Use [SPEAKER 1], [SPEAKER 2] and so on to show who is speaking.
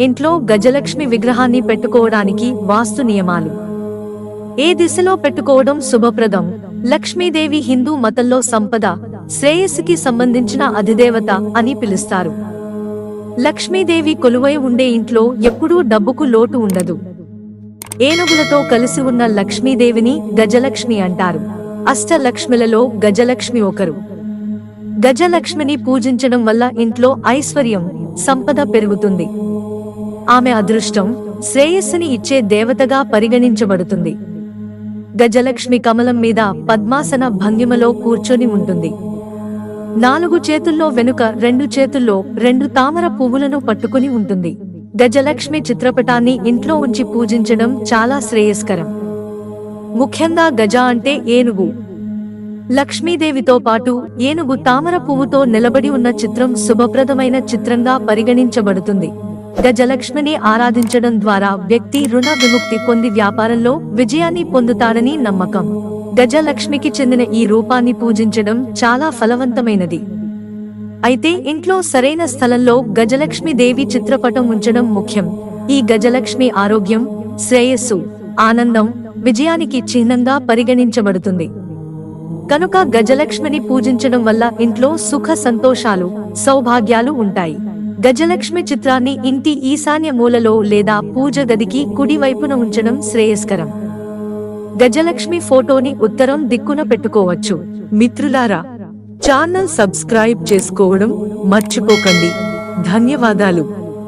[SPEAKER 1] ఇంట్లో గజలక్ష్మి విగ్రహాన్ని పెట్టుకోవడానికి వాస్తు నియమాలు. ఏ దిశలో పెట్టుకోవడం శుభప్రదం? లక్ష్మీదేవి హిందూ మతంలో సంపద శ్రేయస్సుకి సంబంధించిన అధిదేవత అని పిలుస్తారు. లక్ష్మీదేవి కొలువై ఉండే ఇంట్లో ఎప్పుడూ డబ్బుకు లోటు ఉండదు. ఏనుగులతో కలిసి ఉన్న లక్ష్మీదేవిని గజలక్ష్మి అంటారు. అష్టలక్ష్మిలలో గజలక్ష్మి ఒకరు. గజలక్ష్మిని పూజించడం వల్ల ఇంట్లో ఐశ్వర్యం సంపద పెరుగుతుంది. ఆమె అదృష్టం శ్రేయస్సుని ఇచ్చే దేవతగా పరిగణించబడుతుంది. గజలక్ష్మి కమలం మీద పద్మాసన భంగిమలో కూర్చొని ఉంటుంది. నాలుగు చేతుల్లో వెనుక రెండు చేతుల్లో రెండు తామర పువ్వులను పట్టుకుని ఉంటుంది. గజలక్ష్మి చిత్రపటాన్ని ఇంట్లో ఉంచి పూజించడం చాలా శ్రేయస్కరం. ముఖ్యంగా గజ అంటే ఏనుగు. లక్ష్మీదేవితో పాటు ఏనుగు తామర పువ్వుతో నిలబడి ఉన్న చిత్రం శుభప్రదమైన చిత్రంగా పరిగణించబడుతుంది. గజలక్ష్మిని ఆరాధించడం ద్వారా వ్యక్తి రుణ విముక్తి పొంది వ్యాపారంలో విజయాన్ని పొందుతాడని నమ్మకం. గజలక్ష్మికి చెందిన ఈ రూపాన్ని పూజించడం చాలా ఫలవంతమైనది. అయితే ఇంట్లో సరైన స్థలంలో గజలక్ష్మి దేవి చిత్రపటం ఉంచడం ముఖ్యం. ఈ గజలక్ష్మి ఆరోగ్యం శ్రేయస్సు ఆనందం విజయానికి చిహ్నంగా పరిగణించబడుతుంది. కనుక గజలక్ష్మిని పూజించడం వల్ల ఇంట్లో సుఖ సంతోషాలు సౌభాగ్యాలు ఉంటాయి. గజలక్ష్మి చిత్రాన్ని ఇంటి ఈశాన్య మూలలో లేదా పూజ గదికి కుడివైపున ఉంచడం శ్రేయస్కరం. గజలక్ష్మి ఫోటోని ఉత్తరం దిక్కున పెట్టుకోవచ్చు. మిత్రులారా ఛానల్ సబ్స్క్రైబ్ చేసుకోవడం మర్చిపోకండి. ధన్యవాదాలు.